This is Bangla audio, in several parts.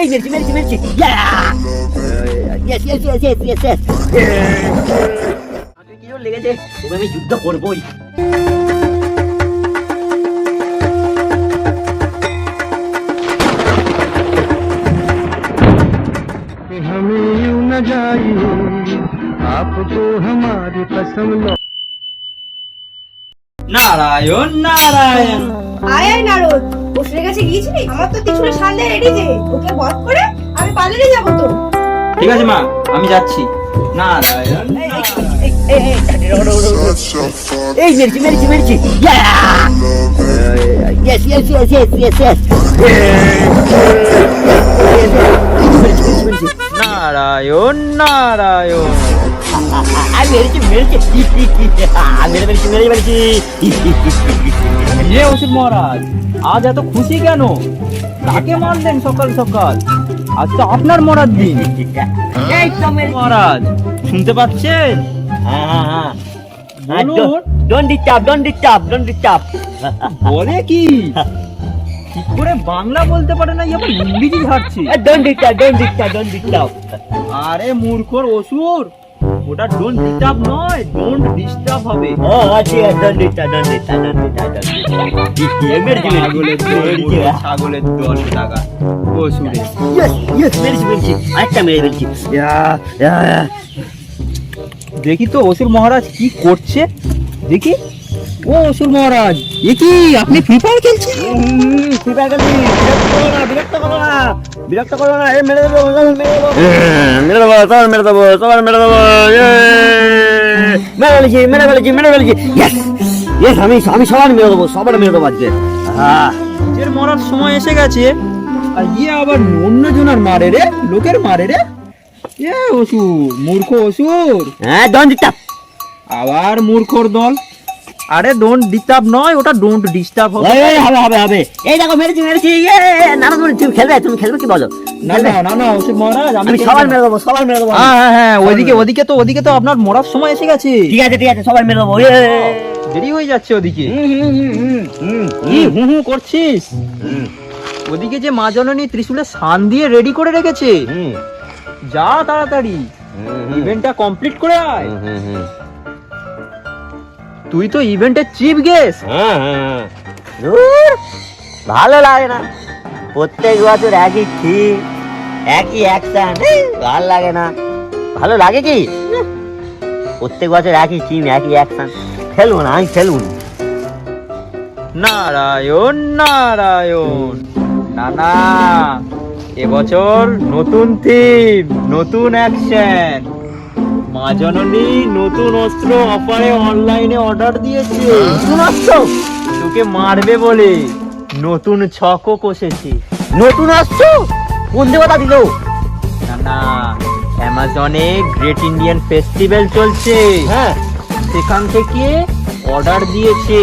এই মেরেছি মেরেছি মেরেছি yes yes yes yes yes yes কি জোর লেগেছে তবে আমি যুদ্ধ করবই कि हमें यूं न जाइए आपको हमारी कसम लो নারায়ণ নারায়ণ। আয় আয় নারদ। বসে কাছে গিয়েছিলি? আমার তো সামনে রেডি যে। ওকে বধ করে আমি পালিয়ে যাব তো। ঠিক আছে মা আমি যাচ্ছি। নারায়ণ। এই মেরেছি নারায়ণ নারায়ণ। আমি মেরেছি মেরেছি মেরে মেরেছি মেরে মেরেছি ইয়ে ওষুধ মহারাজ আজ এত খুশি কেন? কাকে মারলেন সকাল সকাল? আজ তো আপনার মরার দিন। এই তো মহারাজ শুনতে পাচ্ছেন? হ্যাঁ হ্যাঁ হ্যাঁ ডিস্টার্ব ডিস্টার্ব ডিস্টার্ব বলে কি? ঠিক করে বাংলা বলতে পারে না এবার ইংরেজি ঝাড়ছে don't disturb don't disturb don't disturb আরে মূর্খর অসুর। ওটা ডোন্ট ডিস্টার্ব নয় ডোন্ট ডিস্টার্ব হবে। ও আচ্ছা don't disturb don't disturb don't disturb ছাগলের টাকা। অসুরে ইয়েস ইয়েস মেরেছি মেরেছি আরেকটা মেরে ফেলছি দেখি তো অসুর মহারাজ কি করছে? দেখি। ও অসুর মহারাজ এ কি আপনি ফ্রি ফায়ার খেলছেন? ফ্রি ফায়ার খেলছি। বিরক্ত করো না, বিরক্ত করো না, বিরক্ত করো না, এই মেরে দেবো, মেরে দেবো। সবার মেরে দেবো, সবার মেরে দেবো, ইয়ে। মেরে ফেলেছি, মেরে ফেলেছি, মেরে ফেলেছি। Yes, আমি আমি সবার মেরে দেবো সবার মেরে দেবো আজকে। আহ, নিজের মরার সময় এসে গেছে। আর ইয়ে আবার অন্য জনের মারে রে লোকের মারে রে। এ অসুর মূর্খ অসুর। হ্যাঁ ডন ডিস্টার্ব আবার মূর্খর দল। আরে ডোন্ট ডিস্টার্ব নয় ওটা ডোন্ট ডিস্টার্ব হবে। এই, হবে হবে হবে। এই দেখো মেরেছি মেরেছি ইয়ে না না তুমি তুমি খেলবে তুমি খেলবে কি বলো? না না না না অসুর মহারাজ আমি সবার মেরে দেবো সবার মেরে দেবো হ্যাঁ হ্যাঁ হ্যাঁ ওইদিকে ওদিকে তো ওদিকে তো আপনার মরার সময় এসে গেছে। ঠিক আছে ঠিক আছে সবার মেরে দেবো ইয়ে। দেরি হয়ে যাচ্ছে ওদিকে। হুম, হুম, করছিস? ওদিকে যে মা জননী ত্রিশূলে সান দিয়ে রেডি করে রেখেছে। হুম, যা তাড়াতাড়ি। ইভেন্টটা কমপ্লিট করে আয়। হুম, হুম, হুম। তুই তো ইভেন্টের চিফ গেস্ট। হ্যাঁ, হ্যাঁ। ধুর, ভালো লাগে না। প্রত্যেক বছর একই থিম একই অ্যাকশন ভালো লাগে না। ভালো লাগে কি? উহ, প্রত্যেক বছর একই থিম একই অ্যাকশন খেলব না আমি খেলব না। নারায়ণ নারায়ণ। না না এবছর নতুন থিম নতুন অ্যাকশন মা জননী নতুন অস্ত্র অফারে অনলাইনে অর্ডার দিয়েছে। নতুন অস্ত্র? তোকে মারবে বলে নতুন ছকও কষেছে। নতুন অস্ত্র? কোন দেবতা দিল? না না অ্যামাজনে গ্রেট ইন্ডিয়ান ফেস্টিভ্যাল চলছে। হ্যাঁ। সেখান থেকে অর্ডার দিয়েছে।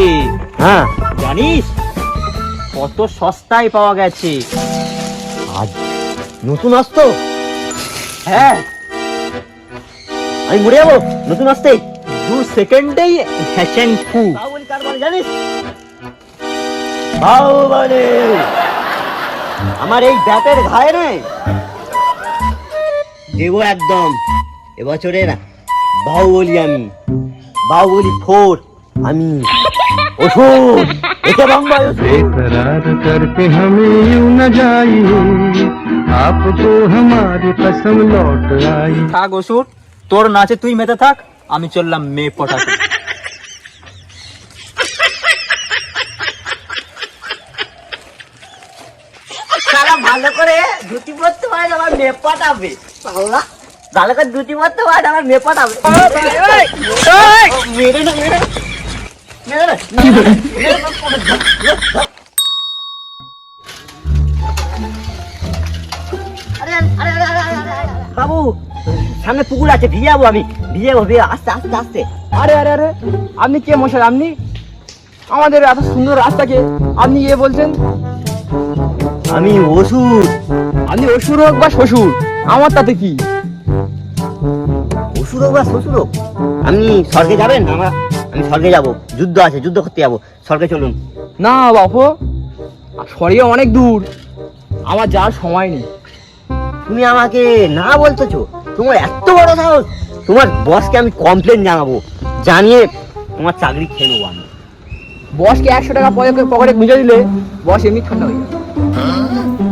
হ্যাঁ। জানিস কত সস্তায় পাওয়া গেছে। আজ নতুন অস্ত্র? হ্যাঁ। আমি মরে যাবো নতুন অস্ত্রে দু সেকেন্ডেই ফ্যাশন ফু বাহুবলি কার বলে জানিস বাহুবলি আমার এই ব্যাটের ঘায়ে নে দেব একদম এবছরে না বাহুবলি আমি বাহুবলি ফোর আমি ওষুধ একে বাংলা बेकरार करके हमें यूं न जाइए आपको हमारी कसम लौट आई থাক অসুর তোর নাচে তুই মেতে থাক আমি চললাম মেয়ে পটাতে। সারা ভালো করে ধুতি পরতে পারে আমার মেয়ে পাগলা ভালো করে ধুতি পরতে পারে আমার মেয়ে মেরে না মেরে। আরে। বাবু সামনে পুকুর আছে ভিজে যাব আমি ভিজে যাব আস্তে আস্তে আস্তে। আরে আরে আরে আপনি কে মশাই আপনি? আমাদের এত সুন্দর রাস্তাকে আপনি ইয়ে বলছেন? আমি ওষুধ আপনি অসুর হোক বা শ্বশুর আমার তাতে কি? অসুর হোক বা শ্বশুর হোক আপনি স্বর্গে যাবেন? আমরা আমি স্বর্গে যাব যুদ্ধ আছে যুদ্ধ করতে যাব স্বর্গে চলুন। না বাপু সরিয়ে অনেক দূর আমার যাওয়ার সময় নেই। তুমি আমাকে না বলতেছো? তোমার এত বড় সাহস? তোমার বসকে আমি কমপ্লেন জানাব। জানিয়ে তোমার চাকরি খেয়ে নেব আমি। বসকে একশো টাকা পকেটে পকেটে গুঁজে দিলে বস এমনি ঠান্ডা হয়ে যাবে।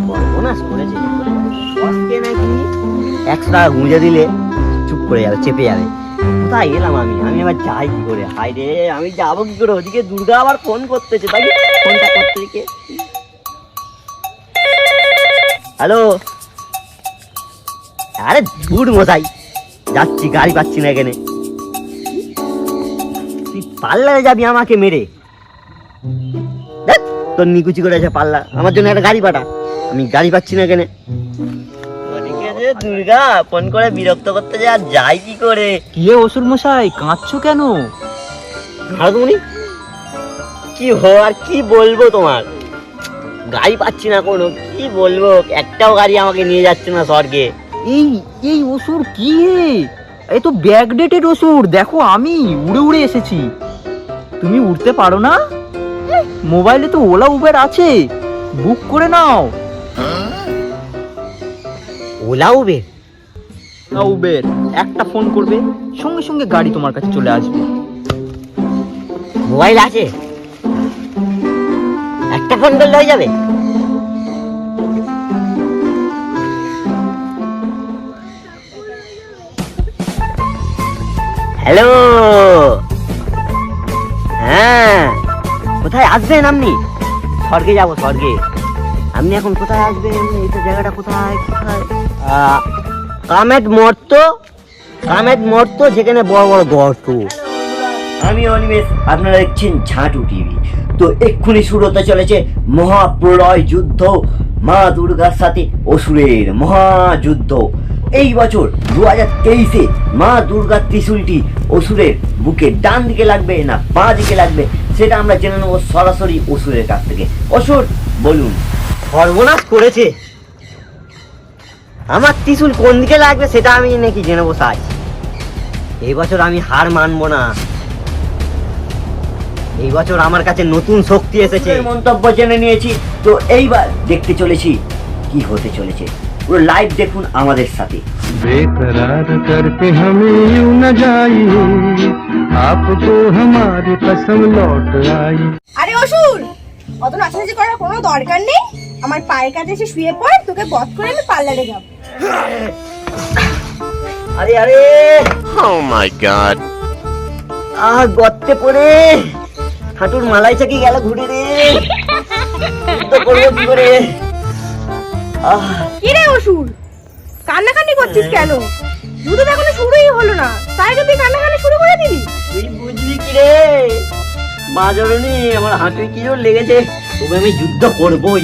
সর্বনাশ করেছে। বসকে নাকি একশো টাকা গুঁজে দিলে চুপ করে যাবে চেপে যাবে। কোথায় এলাম আমি? আমি আবার যাই কি করে? হাই রে আমি যাব কি করে? ওদিকে দুর্গা আবার ফোন করতেছে। তাই ফোনটা করতে হ্যালো আরে ধুর মশাই যাচ্ছি গাড়ি পাচ্ছি না এখানে। তুই পার্লারে যাবি আমাকে মেরে। দেখ তোর নিকুচি করে আছে পাল্লা। আমার জন্য একটা গাড়ি পাঠা। আমি গাড়ি পাচ্ছি না এখানে। দুর্গা ফোন করে বিরক্ত করতে যায় যাই কি করে। কি রে অসুর মশাই কাঁদছো কেন? ভারতমণি কি হো আর কি বলব তোমার? গাড়ি পাচ্ছি না কোনো কি বলব? একটাও গাড়ি আমাকে নিয়ে যাচ্ছে না স্বর্গে। এই এই অসুর কি এই তো ব্যাকডেটেড অসুর দেখো আমি উড়ে উড়ে এসেছি। তুমি উঠতে পারো না? মোবাইলে তো ওলা উবের আছে বুক করে নাও। ওলা উবের না উবের একটা ফোন করবে সঙ্গে সঙ্গে গাড়ি তোমার কাছে চলে আসবে। মোবাইল আছে। একটা ফোন করলে হয়ে যাবে? হ্যালো? হ্যাঁ কোথায় আসবেন আপনি? স্বর্গে যাব, স্বর্গে। আপনি এখন কোথায় আসবেন? এটা জায়গাটা কোথায়? কোথায়? কামেট মর্ত কামেট মর্ত, যেখানে বড় বড় গর্ত। আমি অনিমেষ, আপনারা দেখছেন ঝাঁটু টিভি। তো এক্ষুনি শুরু হতে চলেছে মহাপ্রলয় যুদ্ধ, মা দুর্গার সাথে অসুরের মহাযুদ্ধ। এই বছর দু হাজার তেইশে মা দুর্গার ত্রিশূলটি অসুরের বুকে ডান দিকে লাগবে না বাঁ দিকে লাগবে সেটা আমরা জেনে নেব সরাসরি অসুরের কাছ থেকে। অসুর বলুন। সর্বনাশ করেছে। আমার ত্রিশূল কোন দিকে লাগবে সেটা আমি নাকি জেনে নেব বসাই এই বছর আমি হার মানবো না। এই বছর আমার কাছে নতুন শক্তি এসেছে। মন্তব্য জেনে নিয়েছি তো এইবার দেখতে চলেছি কি হতে চলেছে। পুরো লাইভ দেখুন আমাদের সাথে। বেকরার করতে হমে ইউ না যাই। আপকো হমারি কসম লৌট আই আরে অসুর অত নাচানাচি করার কোনো দরকার নেই। আমার পায়ের কাছে এসে শুয়ে পড় তোকে বধ করে আমি পার্লারে যাব। আরে আরে! ও মাই গড আহ গর্তে পড়ে। হাঁটুর মালাই চাকি গেল ঘুরে রে। তো করব কি করে? কি রে অসুর? কান্নাকানি করছিস কেন? দুধ এখনও শুরুই হলো না। তাই যদি কান্নাকানি শুরু করে দিবি তুই বুঝবি কি রে মা জননী, আমার হাতে কি জোর লেগেছে, তবে আমি যুদ্ধ করবই।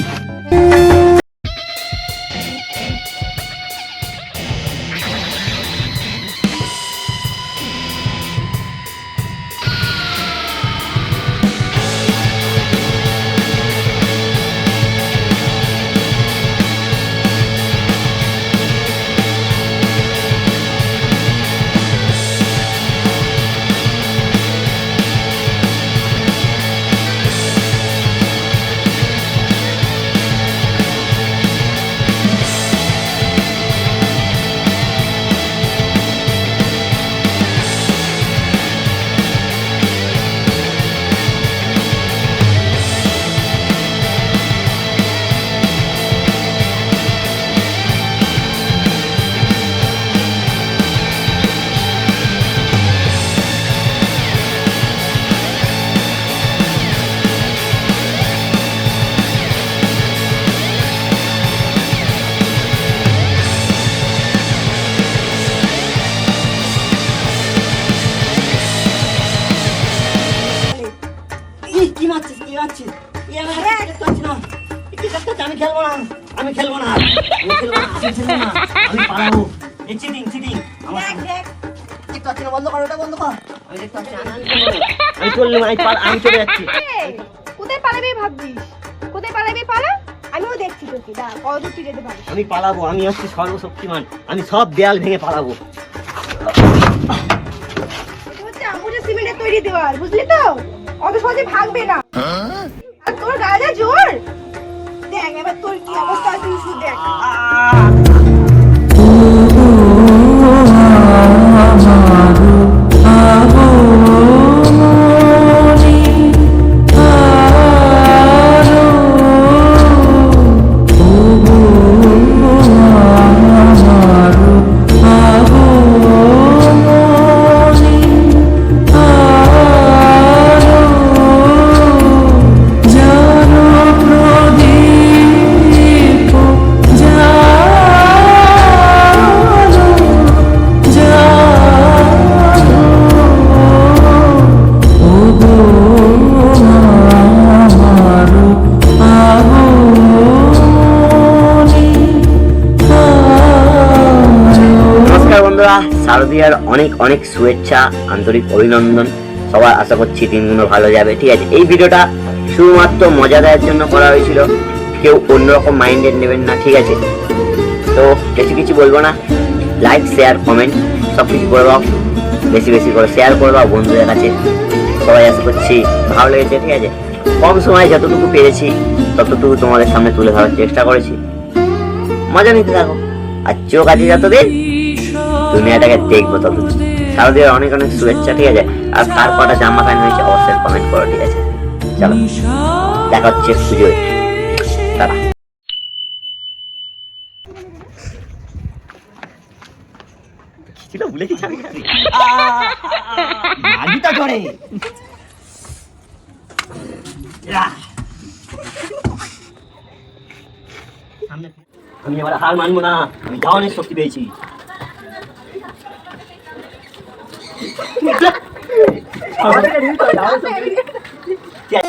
খেলছি, আমি খেলব না। আমি খেলব না। আমি খেলব না। আমি খেলব না। আমি পালাবো। এই চিটিং চিটিং আমার দেখ দেখ। দেখতে পাচ্ছি না। বন্ধ কর ওটা বন্ধ কর। আমি দেখতে পাচ্ছি না। আমি খেলব আমি পাল- আমি চলে যাচ্ছি। কোথায় পালাবি ভাবছিস? কোথায় পালাবি? পালা। আমিও দেখছি তোকে। দা কত তুই যেতে পারিস? আমি পালাবো। আমি হচ্ছি সর্বশক্তিমান। আমি সব দেয়াল ভেঙে পালাবো। এটা হচ্ছে আমুজে সিমেন্টের তৈরি দেওয়াল বুঝলি তো? অত সহজে ভাগবে না। আর তোর গায়ে জোর? দেখ এবার তোর কি অবস্থা তুই শুধু দেখ। শারদীয়ার অনেক অনেক শুভেচ্ছা, আন্তরিক অভিনন্দন। সবার আশা করছি দিনগুলো ভালো যাবে। ঠিক আছে, এই ভিডিওটা শুধুমাত্র মজা দেওয়ার জন্য করা হয়েছিল। কেউ অন্যরকম মাইন্ডেড নেবেন না, ঠিক আছে? তো বেশি কিছু বলব না। লাইক শেয়ার কমেন্ট সব কিছু করে দাও। বেশি বেশি করে শেয়ার করে দাও বন্ধুদের কাছে। সবাই আশা করছি ভালো লেগেছে, ঠিক আছে? কম সময়ে যতটুকু পেরেছি, ততটুকু তোমাদের সামনে তুলে ধরার চেষ্টা করেছি। মজা নিতে থাকো। আর চোখ আছে যতদিন দুনিয়াটাকে দেখব ততদিন। শারদীয় অনেক অনেক শুভেচ্ছা ঠিক আছে? আর কার কটা জামা প্যান্ট হয়েছে অবশ্যই কমেন্ট করো ঠিক আছে? চলো দেখা হচ্ছে পুজোয়। তারা ছিল ভুলে গেছি আমি। মাগিটা ধরে আমি এবার হার মানবো না আমি ধাওয়ানের শক্তি পেয়েছি। Thôi cái đứa tôi đổi xong cái